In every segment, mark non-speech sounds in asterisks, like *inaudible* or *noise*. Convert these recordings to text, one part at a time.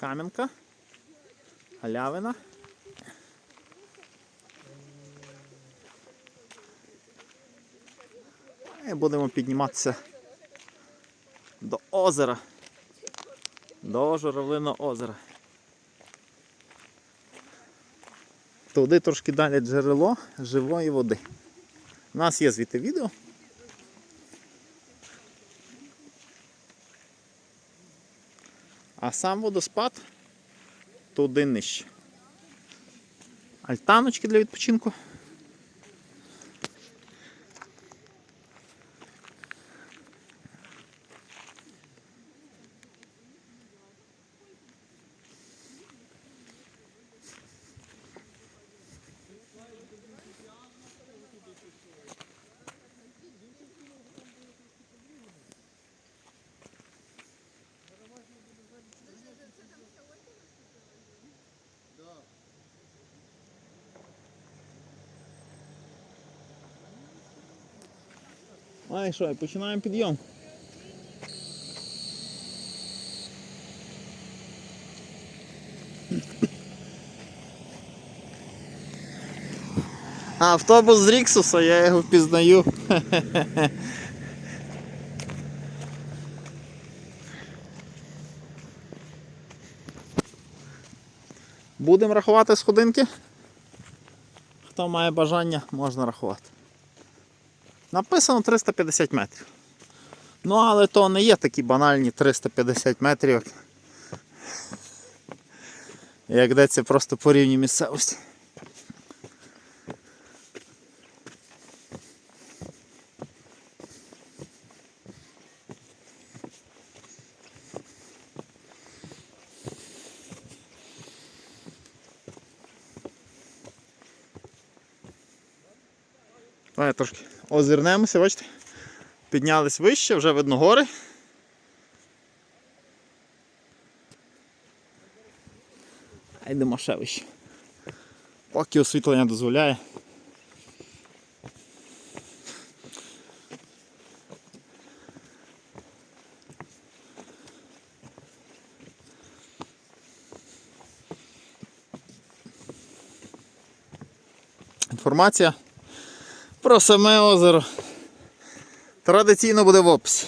Кам'янка. Галявина. І будемо підніматися до озера. До журавлиного озера. Туди трошки далі джерело живої води. У нас є звідти відео. А сам водоспад туди нижче. Альтаночки для відпочинку. А і що, і починаємо підйом. Автобус з Ріксуса, я його впізнаю. Будемо рахувати сходинки. Хто має бажання, можна рахувати. Написано 350 метрів. Ну, але то не є такі банальні 350 метрів, як- йдеться просто по рівні місцевості. Давай трошки озирнемося, бачите? Піднялись вище, вже видно гори. А йдемо ще вище. Поки освітлення дозволяє. Інформація про саме озеро. Традиційно буде в описі.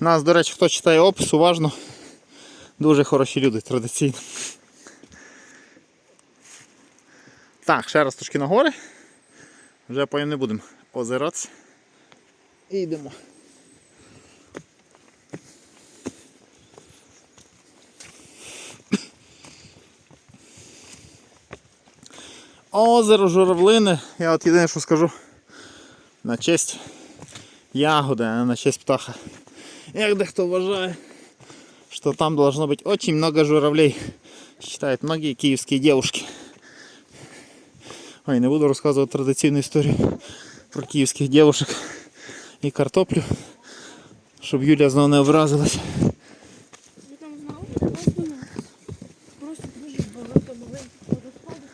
У нас, до речі, хто читає опис, уважно. Дуже хороші люди традиційно. Так, ще раз трошки на гори. Вже потім не будемо озиратися. І йдемо. Озеро Журавлини. Я от єдине, що скажу. На честь ягоди, а не на честь птаха. Як дехто вважає, что там должно быть очень много журавлей. Считают многие киевские девушки. Ой, не буду рассказывать традиційну історію про київських девушек і картоплю, щоб Юля знову не образилась. Ви там знали? Просто не. Просто дуже багато маленьких водоспадів.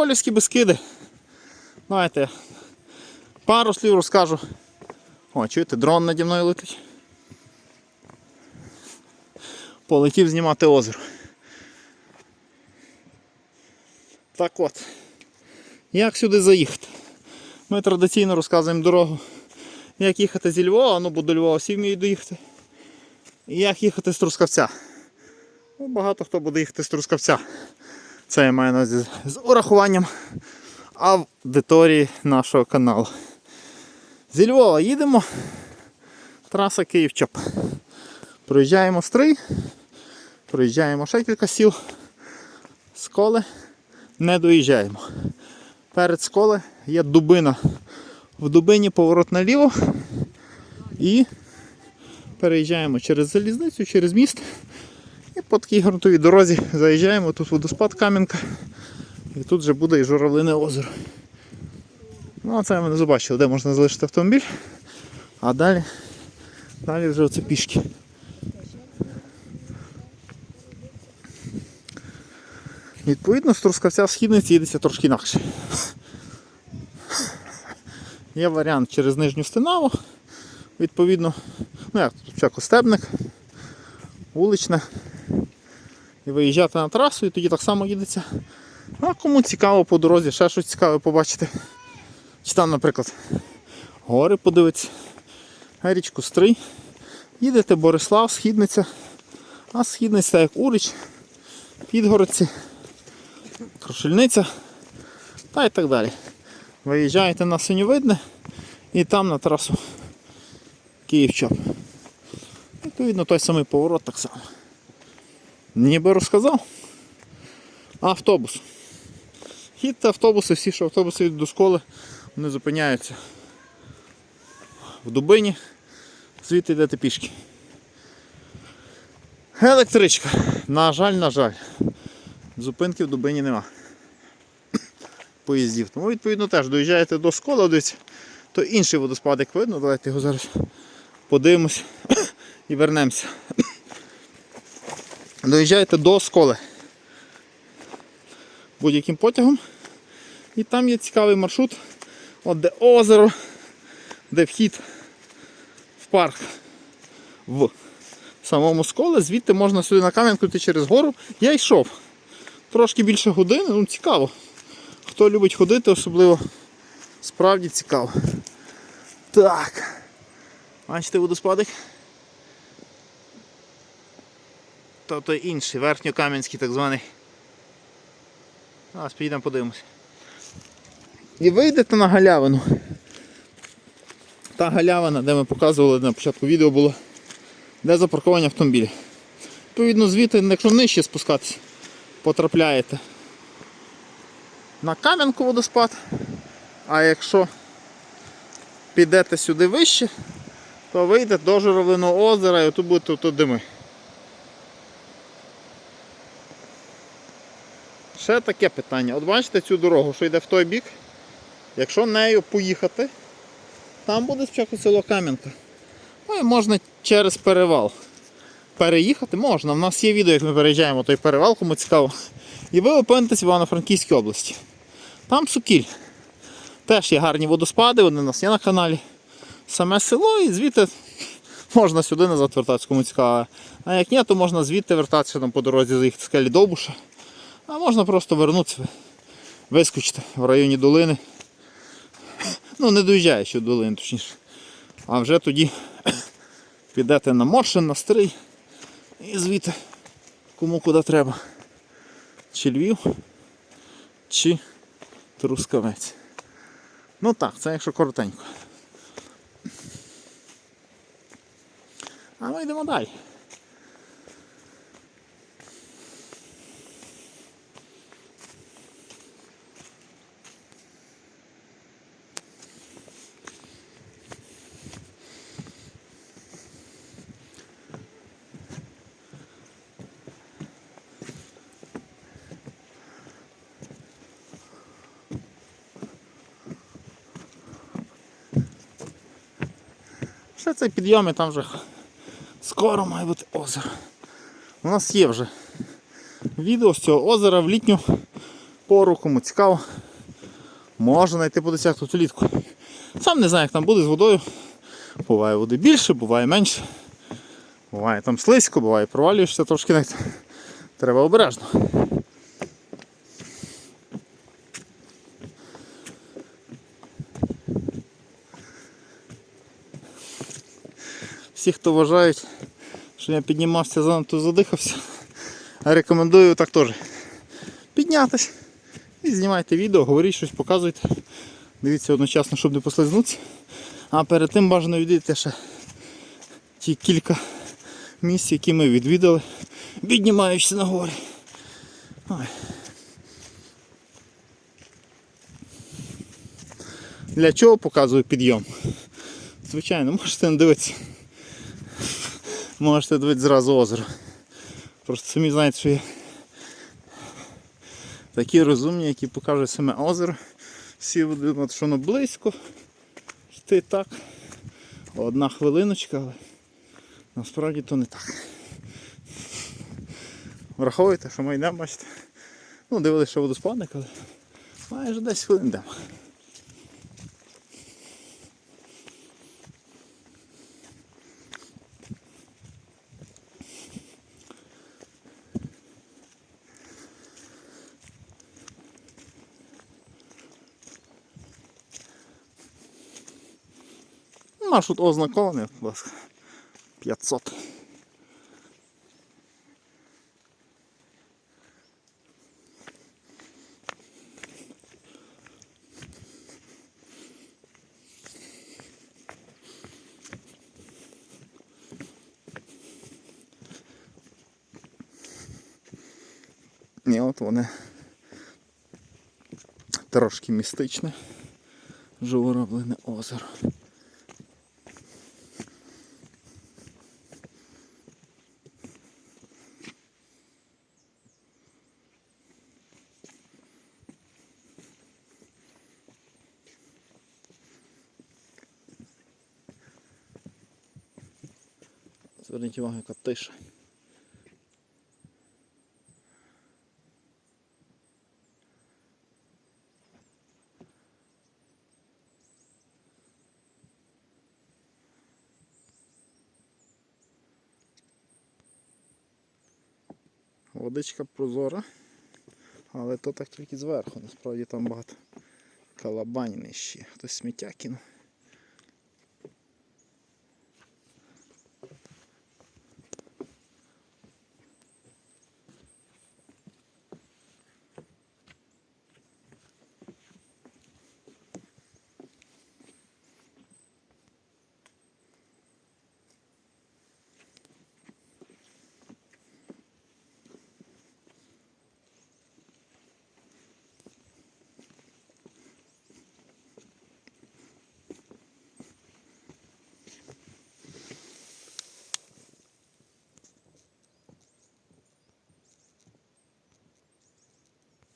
Це Сколівські Бескиди. Знаєте, пару слів розкажу. О, чуєте, дрон наді мною летить. Полетів знімати озеро. Так от. Як сюди заїхати? Ми традиційно розказуємо дорогу. Як їхати зі Львова, ну бо до Львова всі вміють доїхати. І як їхати з Трускавця. Ну, багато хто буде їхати з Трускавця. Це я маю на увазі з урахуванням аудиторії нашого каналу. Зі Львова їдемо. Траса Київ-Чоп. Проїжджаємо стрий, проїжджаємо ще кілька сіл. Сколи не доїжджаємо. Перед сколи є дубина. В дубині поворот наліво і переїжджаємо через залізницю, через міст. По такій ґрунтовій дорозі заїжджаємо, тут водоспад Кам'янка. І тут вже буде і журавлине озеро. Ну а це ми не побачили, де можна залишити автомобіль. А далі, далі вже оце пішки. Відповідно, з Трускавця в східниці їдеться трошки інакше. Є варіант через нижню стенаву. Відповідно, ну як тут спочатку стебник, вуличне. І виїжджати на трасу, і тоді так само їдеться. А кому цікаво по дорозі, ще щось цікаве побачити. Чи там, наприклад, гори подивитися, річку Стрий. Їдете Борислав, Східниця, а Східниця як Урич, Підгородці, Крушельниця та і так далі. Виїжджаєте на Синьовидне і там на трасу Київ-Чоп. Відповідно, той самий поворот так само. Ніби розказав. Автобус. Їдьте автобуси, всі, що автобуси йдуть до школи, вони зупиняються в Дубині, звідти йдете пішки. Електричка. На жаль, на жаль. Зупинки в Дубині нема. *coughs* Поїздів. Тому відповідно теж доїжджаєте до школи, дивіться, то інший водоспад, як видно, давайте його зараз подивимось *coughs* і вернемося. Доїжджаєте до школи будь-яким потягом. І там є цікавий маршрут, от де озеро, де вхід в парк в самому сколі. Звідти можна сюди на Кам'янку йти через гору. Я йшов. Трошки більше години, ну цікаво. Хто любить ходити, особливо справді цікаво. Так. Бачите водоспадик? То той інший, верхньокам'янський так званий. Зараз підійдемо подивимось. І вийдете на галявину. Та галявина, де ми показували на початку відео було, де запарковані автомобілі. Відповідно, звідти, якщо нижче спускатися, потрапляєте на Кам'янку водоспад. А якщо підете сюди вище, то вийдете до Журавлиного озера і отут будете тут дими. Ще таке питання. От бачите цю дорогу, що йде в той бік. Якщо нею поїхати, там буде спочатку село Кам'янка. Ну і можна через перевал. Переїхати можна. У нас є відео, як ми переїжджаємо той перевал, кому цікаво. І ви опинитесь в Івано-Франківській області. Там Сукіль. Теж є гарні водоспади, вони у нас є на каналі. Саме село і звідти можна сюди назад вертатися, кому цікаво. А як ні, то можна звідти вертатися там по дорозі заїхати скелі Довбуша. А можна просто вернутися, вискочити в районі долини. Ну, не доїжджаючи до долини, точніше. А вже тоді підете на Моршин, на Стрий і звідти кому куди треба. Чи Львів, чи Трускавець. Ну так, це якщо коротенько. А ми йдемо далі. Ще цей підйом і там вже скоро має бути озеро. У нас є вже відео з цього озера в літню пору, кому цікаво. Можна знайти по десятку тут влітку. Сам не знаю, як там буде з водою. Буває води більше, буває менше. Буває там слизько, буває провалюєшся трошки. Треба обережно. Всі, хто вважають, що я піднімався занадто задихався, рекомендую так теж. Піднятись і знімайте відео, говоріть щось, показуйте. Дивіться одночасно, щоб не послизнутися. А перед тим бажано відвідати ще ті кілька місць, які ми відвідали, піднімаючись на горі. Для чого показую підйом? Звичайно, можете не дивитися. Можете дивитися зразу озеро. Просто самі знаєте, що є такі розумні, які покажуть саме озеро. Всі думати, що воно близько. Йти так. Одна хвилиночка, але насправді то не так. Враховуйте, що ми йдемо, бачите. Ну, дивилися, що водоспадник, але майже 10 хвилин йдемо. Маршрут ознакований, будь ласка. 500. І от вони трошки містичне. Жовороблене озеро. Зверніть увагу, яка тиша. Водичка прозора, але то так тільки зверху. Насправді там багато калабань ще. Хтось сміття кинув.